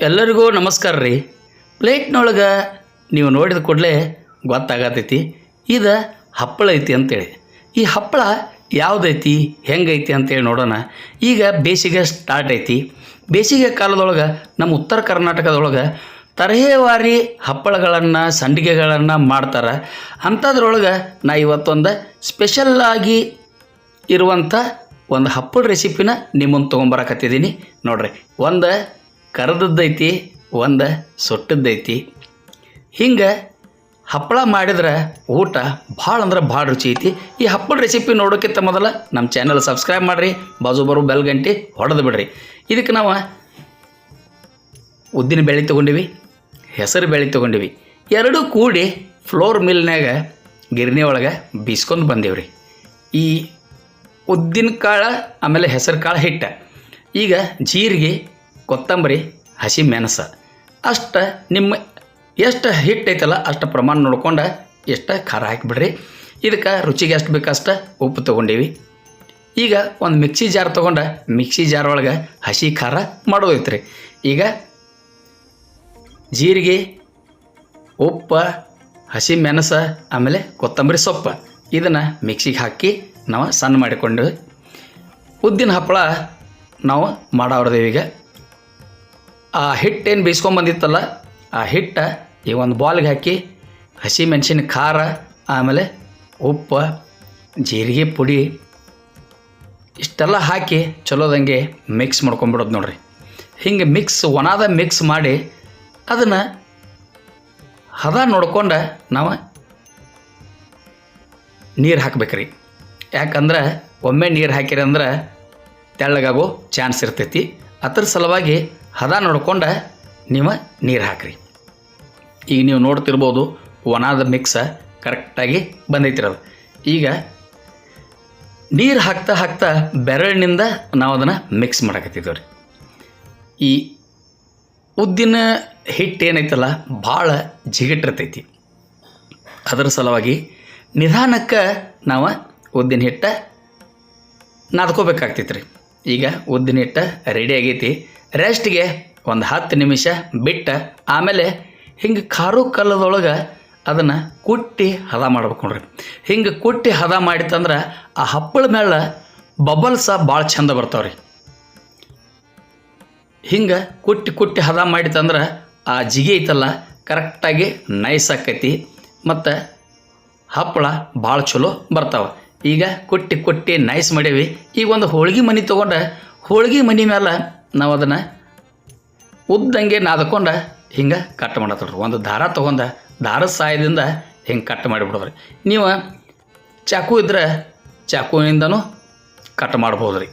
ಎಲ್ಲರಿಗೂ ನಮಸ್ಕಾರ ರೀ. ಪ್ಲೇಟ್ನೊಳಗೆ ನೀವು ನೋಡಿದ ಕೂಡಲೇ ಗೊತ್ತಾಗತೈತಿ. ಇದು ಹಪ್ಪಳ ಐತಿ ಅಂತೇಳಿ. ಈ ಹಪ್ಪಳ ಯಾವುದೈತಿ, ಹೆಂಗೈತಿ ಅಂತೇಳಿ ನೋಡೋಣ. ಈಗ ಬೇಸಿಗೆ ಸ್ಟಾರ್ಟ್ ಐತಿ. ಬೇಸಿಗೆ ಕಾಲದೊಳಗೆ ನಮ್ಮ ಉತ್ತರ ಕರ್ನಾಟಕದೊಳಗೆ ತರಹೇವಾರಿ ಹಪ್ಪಳಗಳನ್ನು, ಸಂಡಿಗೆಗಳನ್ನು ಮಾಡ್ತಾರೆ. ಅಂಥದ್ರೊಳಗೆ ನಾ ಇವತ್ತೊಂದು ಸ್ಪೆಷಲ್ಲಾಗಿ ಇರುವಂಥ ಒಂದು ಹಪ್ಪಳ ರೆಸಿಪಿನ ನಿಮ್ಮನ್ನು ತೊಗೊಂಬರಕತ್ತಿದ್ದೀನಿ ನೋಡ್ರಿ. ಒಂದು ಕರ್ದದ್ದೈತಿ, ಒಂದು ಸುಟ್ಟದ್ದೈತಿ. ಹಿಂಗೆ ಹಪ್ಪಳ ಮಾಡಿದ್ರೆ ಊಟ ಭಾಳ ಅಂದ್ರೆ ಭಾಳ ರುಚಿ ಐತಿ. ಈ ಹಪ್ಪಳ ರೆಸಿಪಿ ನೋಡೋಕ್ಕಿಂತ ಮೊದಲು ನಮ್ಮ ಚಾನಲ್ ಸಬ್ಸ್ಕ್ರೈಬ್ ಮಾಡಿರಿ, ಬಾಜು ಬರು ಬೆಲ್ ಗಂಟೆ ಹೊಡೆದು ಬಿಡ್ರಿ. ಇದಕ್ಕೆ ನಾವು ಉದ್ದಿನ ಬೇಳೆ ತೊಗೊಂಡಿವಿ, ಹೆಸರು ಬೇಳೆ ತೊಗೊಂಡಿವಿ. ಎರಡೂ ಕೂಡಿ ಫ್ಲೋರ್ ಮಿಲ್ನಾಗ ಗಿರಣಿ ಒಳಗೆ ಬೀಸ್ಕೊಂಡು ಬಂದೇವ್ರಿ. ಈ ಉದ್ದಿನ ಕಾಳು, ಆಮೇಲೆ ಹೆಸರು ಕಾಳು ಹಿಟ್ಟ. ಈಗ ಜೀರಿಗೆ ಕೊತ್ತಂಬರಿ, ಹಸಿ ಮೆಣಸು. ಅಷ್ಟು ನಿಮ್ಮ ಎಷ್ಟು ಹಿಟ್ಟು ಐತಲ್ಲ ಅಷ್ಟು ಪ್ರಮಾಣ ನೋಡ್ಕೊಂಡು ಎಷ್ಟು ಖಾರ ಹಾಕಿಬಿಡ್ರಿ. ಇದಕ್ಕೆ ರುಚಿಗೆ ಎಷ್ಟು ಬೇಕು ಅಷ್ಟು ಉಪ್ಪು ತೊಗೊಂಡೀವಿ. ಈಗ ಒಂದು ಮಿಕ್ಸಿ ಜಾರ್ ತೊಗೊಂಡು ಮಿಕ್ಸಿ ಜಾರ್ ಒಳಗೆ ಹಸಿ ಖಾರ ಮಾಡೋದೈತ್ರಿ. ಈಗ ಜೀರಿಗೆ, ಉಪ್ಪು, ಹಸಿ ಮೆಣಸು, ಆಮೇಲೆ ಕೊತ್ತಂಬರಿ ಸೊಪ್ಪು ಇದನ್ನು ಮಿಕ್ಸಿಗೆ ಹಾಕಿ ನಾವು ಸಣ್ಣ ಮಾಡಿಕೊಂಡು ಉದ್ದಿನ ಹಪ್ಪಳ ನಾವು ಮಾಡೋರ್ದೇವೀಗ ಆ ಹಿಟ್ಟೇನು ಬೇಯಿಸ್ಕೊಂಬಂದಿತ್ತಲ್ಲ ಆ ಹಿಟ್ಟು ಈ ಒಂದು ಬಾಲ್ಗೆ ಹಾಕಿ, ಹಸಿ ಮೆಣಸಿನ ಖಾರ, ಆಮೇಲೆ ಉಪ್ಪು, ಜೀರಿಗೆ ಪುಡಿ, ಇಷ್ಟೆಲ್ಲ ಹಾಕಿ ಚಲೋದಂಗೆ ಮಿಕ್ಸ್ ಮಾಡ್ಕೊಂಬಿಡೋದು ನೋಡ್ರಿ. ಹಿಂಗೆ ಮಿಕ್ಸ್ ಒಣದ ಮಿಕ್ಸ್ ಮಾಡಿ ಅದನ್ನು ಹದ ನೋಡ್ಕೊಂಡು ನಾವು ನೀರು ಹಾಕ್ಬೇಕ್ರಿ. ಯಾಕಂದ್ರೆ ಒಮ್ಮೆ ನೀರು ಹಾಕಿರಿ ಅಂದ್ರೆ ತೆಳ್ಳಗಾಗೋ ಚಾನ್ಸ್ ಇರ್ತೈತಿ. ಅದ್ರ ಸಲುವಾಗಿ ಹದ ನೋಡ್ಕೊಂಡು ನೀವು ನೀರು ಹಾಕ್ರಿ. ಈಗ ನೀವು ನೋಡ್ತಿರ್ಬೋದು ಒಣದ ಮಿಕ್ಸ ಕರೆಕ್ಟಾಗಿ ಬಂದೈತಿರೋದು. ಈಗ ನೀರು ಹಾಕ್ತಾ ಹಾಕ್ತಾ ಬೆರಳಿನಿಂದ ನಾವು ಅದನ್ನು ಮಿಕ್ಸ್ ಮಾಡಕತ್ತಿದ್ದೇವೆ ರೀ ಈ ಉದ್ದಿನ ಹಿಟ್ಟು ಏನೈತಲ್ಲ, ಭಾಳ ಜಿಗಿಟ್ಟಿರ್ತೈತಿ. ಅದರ ಸಲುವಾಗಿ ನಿಧಾನಕ್ಕೆ ನಾವು ಉದ್ದಿನ ಹಿಟ್ಟು ನಾದ್ಕೋಬೇಕಾಗ್ತೈತೆ ರೀ ಈಗ ಉದ್ದಿನ ಹಿಟ್ಟು ರೆಡಿ ಆಗೈತಿ ರೆಸ್ಟ್ಗೆ ಒಂದು ಹತ್ತು ನಿಮಿಷ ಬಿಟ್ಟು ಆಮೇಲೆ ಹಿಂಗೆ ಖಾರು ಕಲ್ಲದೊಳಗೆ ಅದನ್ನು ಕುಟ್ಟಿ ಹದ ಮಾಡ್ಬೇಕು ನೋಡ್ರಿ. ಹಿಂಗೆ ಕುಟ್ಟಿ ಹದ ಮಾಡಿತಂದ್ರೆ ಆ ಹಪ್ಪಳ ಮೇಲೆ ಬಬಲ್ಸ ಭಾಳ ಚಂದ ಬರ್ತಾವೆ ರೀ ಹಿಂಗೆ ಕುಟ್ಟಿ ಕುಟ್ಟಿ ಹದ ಮಾಡಿತಂದ್ರೆ ಆ ಜಿಗಿ ಐತಲ್ಲ ಕರೆಕ್ಟಾಗಿ ನೈಸ್ ಆಕೈತಿ. ಮತ್ತು ಹಪ್ಪಳ ಭಾಳ ಚಲೋ ಬರ್ತಾವೆ. ಈಗ ಕೊಟ್ಟಿ ಕೊಟ್ಟಿ ನೈಸ್ ಮಾಡೇವಿ. ಈಗ ಒಂದು ಹೋಳ್ಗೆ ಮನೆ ತೊಗೊಂಡು, ಹೋಳ್ಗೆ ಮನೆ ಮೇಲೆ ನಾವು ಅದನ್ನು ಉದ್ದಂಗೆ ನಾದಕೊಂಡು ಹಿಂಗೆ ಕಟ್ ಮಾಡತ್ತಡ್ರಿ ಒಂದು ದಾರ ತೊಗೊಂಡು ದಾರದ ಸಹಾಯದಿಂದ ಹಿಂಗೆ ಕಟ್ ಮಾಡಿಬಿಡೋದ್ರಿ. ನೀವು ಚಾಕು ಇದ್ರೆ ಚಾಕುವಿನಿಂದನೂ ಕಟ್ ಮಾಡ್ಬೋದು ರೀ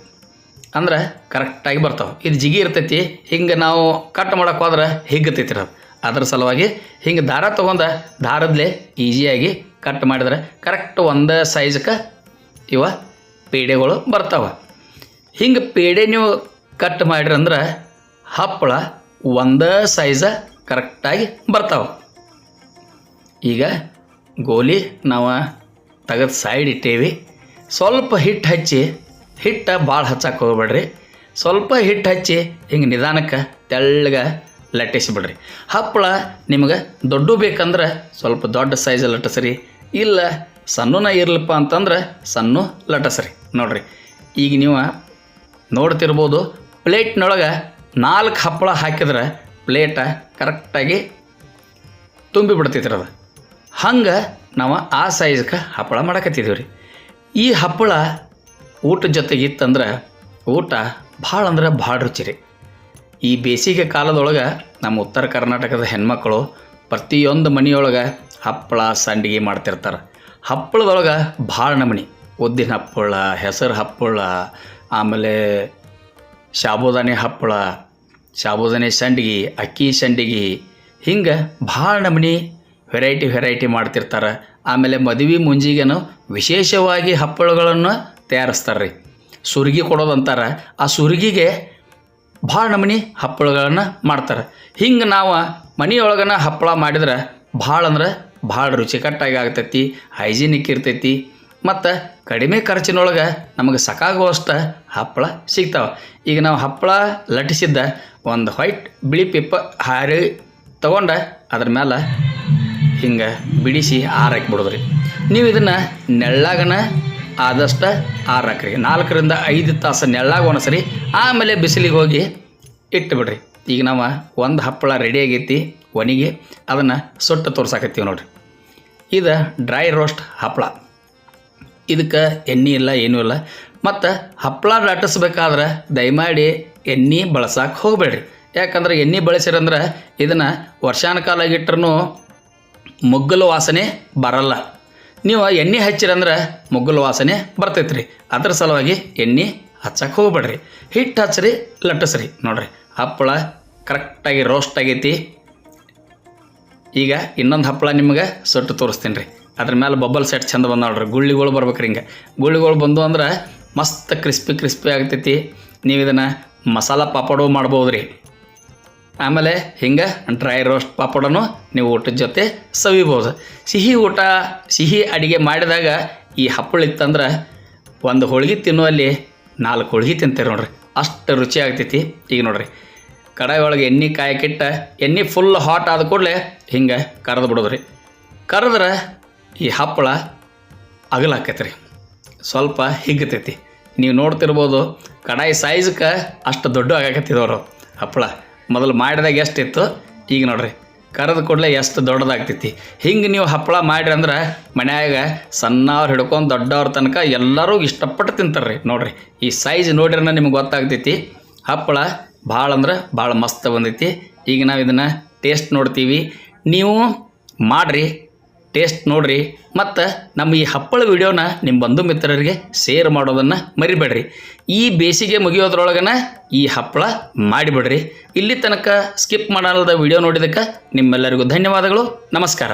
ಅಂದ್ರೆ ಕರೆಕ್ಟಾಗಿ ಬರ್ತಾವೆ. ಇದು ಜಿಗಿ ಇರ್ತೈತಿ, ಹಿಂಗೆ ನಾವು ಕಟ್ ಮಾಡೋಕೆ ಹೋದ್ರೆ ಹಿಗ್ಗತೈತಿ ಅದು. ಅದ್ರ ಸಲುವಾಗಿ ಹಿಂಗೆ ದಾರ ತೊಗೊಂಡು ದಾರದಲ್ಲೇ ಈಸಿಯಾಗಿ ಕಟ್ ಮಾಡಿದ್ರೆ ಕರೆಕ್ಟ್ ಒಂದೇ ಸೈಜ್ಗೆ ಇವ ಪೇಡೆಗಳು ಬರ್ತಾವೆ. ಹಿಂಗೆ ಪೇಡೆ ನೀವು ಕಟ್ ಮಾಡಿರಂದ್ರೆ ಹಪ್ಪಳ ಒಂದೇ ಸೈಜ ಕರೆಕ್ಟಾಗಿ ಬರ್ತಾವೆ. ಈಗ ಗೋಲಿ ನಾವು ತೆಗೆದು ಸೈಡ್ ಇಟ್ಟೇವಿ. ಸ್ವಲ್ಪ ಹಿಟ್ಟು ಹಚ್ಚಿ, ಹಿಟ್ಟು ಭಾಳ ಹಚ್ಚಕ್ಕೆ ಹೋಗ್ಬೇಡ್ರಿ. ಸ್ವಲ್ಪ ಹಿಟ್ಟು ಹಚ್ಚಿ ಹಿಂಗೆ ನಿಧಾನಕ್ಕೆ ತೆಳ್ಳಗೆ ಲಟ್ಟಿಸ್ಬಿಡ್ರಿ ಹಪ್ಪಳ ನಿಮಗೆ ದೊಡ್ಡ ಬೇಕಂದ್ರೆ ಸ್ವಲ್ಪ ದೊಡ್ಡ ಸೈಜಲ್ಲಿ ಲಟ್ಟಿಸ್ರಿ. ಇಲ್ಲ ಸಣ್ಣನ ಇರಲಪ್ಪ ಅಂತಂದ್ರೆ ಸಣ್ಣ ಲಟಸ್ರಿ ನೋಡ್ರಿ, ಈಗ ನೀವು ನೋಡ್ತಿರ್ಬೋದು ಪ್ಲೇಟ್ನೊಳಗೆ ನಾಲ್ಕು ಹಪ್ಪಳ ಹಾಕಿದ್ರೆ ಪ್ಲೇಟ ಕರೆಕ್ಟಾಗಿ ತುಂಬಿ ಬಿಡ್ತೈತ್ರಿ ಅದು. ಹಂಗೆ ನಾವು ಆ ಸೈಜ್ಗೆ ಹಪ್ಪಳ ಮಾಡಕತ್ತಿದ್ದೀವಿ ರೀ ಈ ಹಪ್ಪಳ ಊಟದ ಜೊತೆಗೆ ಇತ್ತಂದ್ರೆ ಊಟ ಭಾಳ ಅಂದ್ರೆ ಭಾಳ ರುಚಿ ರೀ ಈ ಬೇಸಿಗೆ ಕಾಲದೊಳಗೆ ನಮ್ಮ ಉತ್ತರ ಕರ್ನಾಟಕದ ಹೆಣ್ಮಕ್ಳು ಪ್ರತಿಯೊಂದು ಮನೆಯೊಳಗೆ ಹಪ್ಪಳ, ಸಂಡಿಗೆ ಮಾಡ್ತಿರ್ತಾರೆ. ಹಪ್ಪಳದೊಳಗೆ ಭಾಳ ನಮೂನಿ. ಉದ್ದಿನ ಹಪ್ಪಳ, ಹೆಸರು ಹಪ್ಪಳ, ಆಮೇಲೆ ಸಾಬುದಾನೆ ಹಪ್ಪಳ ಸಾಬುದಾನಿ ಸಂಡಿಗೆ, ಅಕ್ಕಿ ಸಂಡಿಗೆ, ಹಿಂಗೆ ಭಾಳ ನಮೂನಿ ವೆರೈಟಿ ವೆರೈಟಿ ಮಾಡ್ತಿರ್ತಾರೆ. ಆಮೇಲೆ ಮದುವೆ ಮುಂಜಿಗೆನು ವಿಶೇಷವಾಗಿ ಹಪ್ಪಳಗಳನ್ನು ತಯಾರಿಸ್ತಾರೆ ರೀ ಸುರ್ಗಿ ಕೊಡೋದಂತಾರೆ ಆ ಸುರ್ಗಿಗೆ ಭಾಳ ನಮೂನಿ ಹಪ್ಪಳಗಳನ್ನು ಮಾಡ್ತಾರೆ. ಹಿಂಗೆ ನಾವು ಮನೆಯೊಳಗನ ಹಪ್ಪಳ ಮಾಡಿದ್ರೆ ಭಾಳ ಅಂದ್ರೆ ಭಾಳ ರುಚಿಕಟ್ಟಾಗಿ ಆಗ್ತೈತಿ ಹೈಜಿನಿಕ್ ಇರ್ತೈತಿ. ಮತ್ತು ಕಡಿಮೆ ಖರ್ಚಿನೊಳಗೆ ನಮಗೆ ಸಾಕಾಗುವಷ್ಟು ಹಪ್ಪಳ ಸಿಗ್ತಾವೆ. ಈಗ ನಾವು ಹಪ್ಪಳ ಲಟ್ಟಿಸಿದ್ದ ಒಂದು ವೈಟ್ ಬಿಳಿ ಪಿಪ್ಪ ಹಾರಿ ತಗೊಂಡ ಅದ್ರ ಮೇಲೆ ಹಿಂಗೆ ಬಿಡಿಸಿ ಆರಾಕಿ ಬಿಡೋದ್ರಿ ನೀವು ಇದನ್ನು ನೆಳ್ಳಾಗನ ಆದಷ್ಟು ಆರಾಕ್ರಿ ನಾಲ್ಕರಿಂದ ಐದು ತಾಸು ನೆಳ್ಳಾಗ ಒಣಸ್ರಿ, ಆಮೇಲೆ ಬಿಸಿಲಿಗೆ ಹೋಗಿ ಇಟ್ಟು ಬಿಡ್ರಿ ಈಗ ನಾವು ಒಂದು ಹಪ್ಪಳ ರೆಡಿ ಆಗೈತಿ. ಒಣಗಿ ಅದನ್ನು ಸುಟ್ಟು ತೋರ್ಸಾಕತ್ತೀವಿ ನೋಡಿರಿ. ಇದು ಡ್ರೈ ರೋಸ್ಟ್ ಹಪ್ಪಳ ಇದಕ್ಕೆ ಎಣ್ಣೆ ಇಲ್ಲ, ಏನೂ ಇಲ್ಲ. ಮತ್ತು ಹಪ್ಪಳ ದಾಟಿಸ್ಬೇಕಾದ್ರೆ ದಯಮಾಡಿ ಎಣ್ಣೆ ಬಳಸಕ್ಕೆ ಹೋಗಬೇಡ್ರಿ. ಯಾಕಂದ್ರೆ ಎಣ್ಣೆ ಬಳಸಿರಂದ್ರೆ ಇದನ್ನು ವರ್ಷಾನ ಕಾಲ ಇಟ್ಟರೂ ಮುಗ್ಗಲು ವಾಸನೆ ಬರಲ್ಲ. ನೀವು ಎಣ್ಣೆ ಹಚ್ಚಿರಂದ್ರೆ ಮುಗ್ಗಲು ವಾಸನೆ ಬರ್ತೈತೆ ರೀ ಅದ್ರ ಸಲುವಾಗಿ ಎಣ್ಣೆ ಹಚ್ಚಕ್ಕೆ ಹೋಗ್ಬೇಡ್ರಿ. ಹಿಟ್ಟು ಹಚ್ಚಿರಿ, ಲಟ್ಟಿಸ್ರಿ. ನೋಡ್ರಿ ಹಪ್ಪಳ ಕರೆಕ್ಟಾಗಿ ರೋಸ್ಟ್ ಆಗೈತಿ. ಈಗ ಇನ್ನೊಂದು ಹಪ್ಪಳ ನಿಮ್ಗೆ ಸೊಟ್ಟು ತೋರಿಸ್ತೀನಿ ರೀ. ಅದ್ರ ಮೇಲೆ ಬಬ್ಬಲ್ ಸೆಟ್ ಚಂದ ಬಂದ ನೋಡ್ರಿ. ಗುಳ್ಳಿಗಳು ಬರ್ಬೇಕು ಹಿಂಗೆ. ಗುಳ್ಳಿಗಳು ಬಂದು ಅಂದ್ರೆ ಮಸ್ತ್ ಕ್ರಿಸ್ಪಿ ಕ್ರಿಸ್ಪಿ ಆಗ್ತೈತಿ. ನೀವು ಇದನ್ನು ಮಸಾಲ ಪಾಪಡು ಮಾಡ್ಬೋದು ರೀ ಆಮೇಲೆ ಹಿಂಗೆ ಡ್ರೈ ರೋಸ್ಟ್ ಪಾಪಡನು ನೀವು ಊಟದ ಜೊತೆ ಸವಿಬೋದು. ಸಿಹಿ ಊಟ, ಸಿಹಿ ಅಡುಗೆ ಮಾಡಿದಾಗ ಈ ಹಪ್ಪಳ ಇತ್ತಂದ್ರೆ ಒಂದು ಹೋಳಿಗೆ ತಿನ್ನುವಲ್ಲಿ ನಾಲ್ಕು ಹೋಳಿಗೆ ತಿಂತೀರಿ ನೋಡ್ರಿ. ಅಷ್ಟು ರುಚಿ ಆಗ್ತೈತಿ. ಈಗ ನೋಡ್ರಿ. ಕಡಾಯಿ ಒಳಗೆ ಎಣ್ಣೆ ಕಾಯಕ್ಕಿಟ್ಟ ಎಣ್ಣೆ ಫುಲ್ ಹಾಟ್ ಆದ ಕೂಡಲೇ ಹಿಂಗೆ ಕರೆದು ಬಿಡೋದ್ರಿ ಕರೆದ್ರೆ ಈ ಹಪ್ಪಳ ಅಗಲಾಕೈತೆ ರೀ ಸ್ವಲ್ಪ ಹಿಗ್ಗತೈತಿ ನೀವು ನೋಡ್ತಿರ್ಬೋದು ಕಡಾಯಿ ಸೈಜ್ಗೆ ಅಷ್ಟು ದೊಡ್ಡ ಆಗಾಕತ್ತಿದವರು ಹಪ್ಪಳ. ಮೊದಲು ಮಾಡಿದಾಗ ಎಷ್ಟಿತ್ತು? ಈಗ ನೋಡ್ರಿ. ಕರೆದ ಕೂಡಲೇ ಎಷ್ಟು ದೊಡ್ಡದಾಗ್ತೈತಿ. ಹಿಂಗೆ ನೀವು ಹಪ್ಪಳ ಮಾಡಿರಿ ಅಂದ್ರೆ ಮನ್ಯಾಗ ಸಣ್ಣವ್ರು ಹಿಡ್ಕೊಂಡು ದೊಡ್ಡವ್ರ ತನಕ ಎಲ್ಲರೂ ಇಷ್ಟಪಟ್ಟು ತಿಂತಾರೆ ರೀ ನೋಡಿರಿ. ಈ ಸೈಜ್ ನೋಡಿದ್ರೆ ನಿಮ್ಗೆ ಗೊತ್ತಾಗ್ತೈತಿ. ಹಪ್ಪಳ ಭಾಳ ಅಂದ್ರೆ ಭಾಳ ಮಸ್ತ್ ಬಂದೈತಿ. ಈಗ ನಾವು ಇದನ್ನು ಟೇಸ್ಟ್ ನೋಡ್ತೀವಿ. ನೀವು ಮಾಡಿರಿ ಟೇಸ್ಟ್ ನೋಡಿರಿ, ಮತ್ತು ನಮ್ಮ ಈ ಹಪ್ಪಳ ವಿಡಿಯೋನ ನಿಮ್ಮ ಬಂಧು ಮಿತ್ರರಿಗೆ ಶೇರ್ ಮಾಡೋದನ್ನು ಮರಿಬೇಡ್ರಿ. ಈ ಬೇಸಿಗೆ ಮುಗಿಯೋದ್ರೊಳಗನ ಈ ಹಪ್ಪಳ ಮಾಡಿಬಿಡ್ರಿ. ಇಲ್ಲಿ ತನಕ ಸ್ಕಿಪ್ ಮಾಡಲ್ಲದ ವಿಡಿಯೋ ನೋಡಿದಕ್ಕೆ ನಿಮ್ಮೆಲ್ಲರಿಗೂ ಧನ್ಯವಾದಗಳು. ನಮಸ್ಕಾರ.